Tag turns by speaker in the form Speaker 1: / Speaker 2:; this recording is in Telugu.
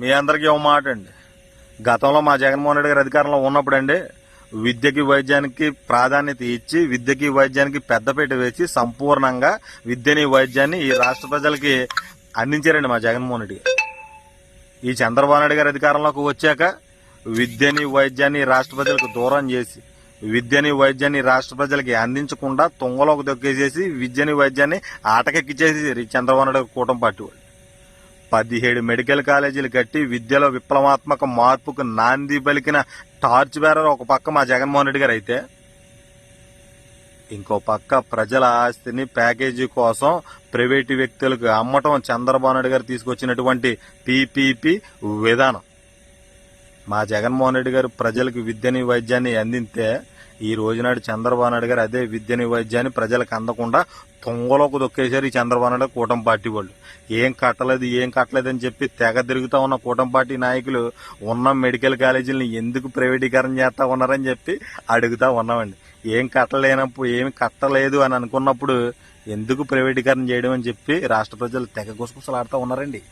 Speaker 1: మీ అందరికీ ఒక మాట అండి గతంలో మా జగన్మోహన్ రెడ్డి గారు అధికారంలో ఉన్నప్పుడు అండి విద్యకి వైద్యానికి ప్రాధాన్యత ఇచ్చి విద్యకి వైద్యానికి పెద్దపీట వేసి సంపూర్ణంగా విద్యని వైద్యాన్ని ఈ రాష్ట్ర ప్రజలకి అందించారండి మా జగన్మోహన్ రెడ్డి గారు. ఈ చంద్రబాబు నాయుడు గారి అధికారంలోకి వచ్చాక విద్యని వైద్యాన్ని రాష్ట్ర ప్రజలకు దూరం చేసి విద్యని వైద్యాన్ని రాష్ట్ర ప్రజలకి అందించకుండా తుంగలోకి దొక్కేసేసి విద్యని వైద్యాన్ని ఆటకెక్కిచ్చేసి ఈ చంద్రబాబు నాయుడు కూటమి పార్టీ వాళ్ళు. పదిహేడు మెడికల్ కాలేజీలు కట్టి విద్యలో విప్లవాత్మక మార్పుకు నాంది పలికిన టార్చ్ బేరర్ ఒక పక్క మా జగన్మోహన్ రెడ్డి గారు అయితే ఇంకో పక్క ప్రజల ఆస్తిని ప్యాకేజీ కోసం ప్రైవేటు వ్యక్తులకు అమ్మటం చంద్రబాబు నాయుడు గారు తీసుకొచ్చినటువంటి పీపీపీ విధానం. మా జగన్మోహన్ రెడ్డి గారు ప్రజలకు విద్యని వైద్యాన్ని అందితే ఈ రోజునాడు చంద్రబాబు నాయుడు గారు అదే విద్యని వైద్యాన్ని ప్రజలకు అందకుండా తొంగలోకి దొక్కేశారు ఈ చంద్రబాబు నాయుడు కూటమి పార్టీ వాళ్ళు. ఏం కట్టలేదు ఏం కట్టలేదు అని చెప్పి తెగ తిరుగుతా ఉన్న కూటమి పార్టీ నాయకులు ఉన్న మెడికల్ కాలేజీలను ఎందుకు ప్రైవేటీకరణ చేస్తా ఉన్నారని చెప్పి అడుగుతా ఉన్నామండి. ఏం కట్టలేనప్పుడు ఏమి కట్టలేదు అని అనుకున్నప్పుడు ఎందుకు ప్రైవేటీకరణ చేయడం అని చెప్పి రాష్ట్ర ప్రజలు తెగ గుసగుసలాడుతూ ఉన్నారండి.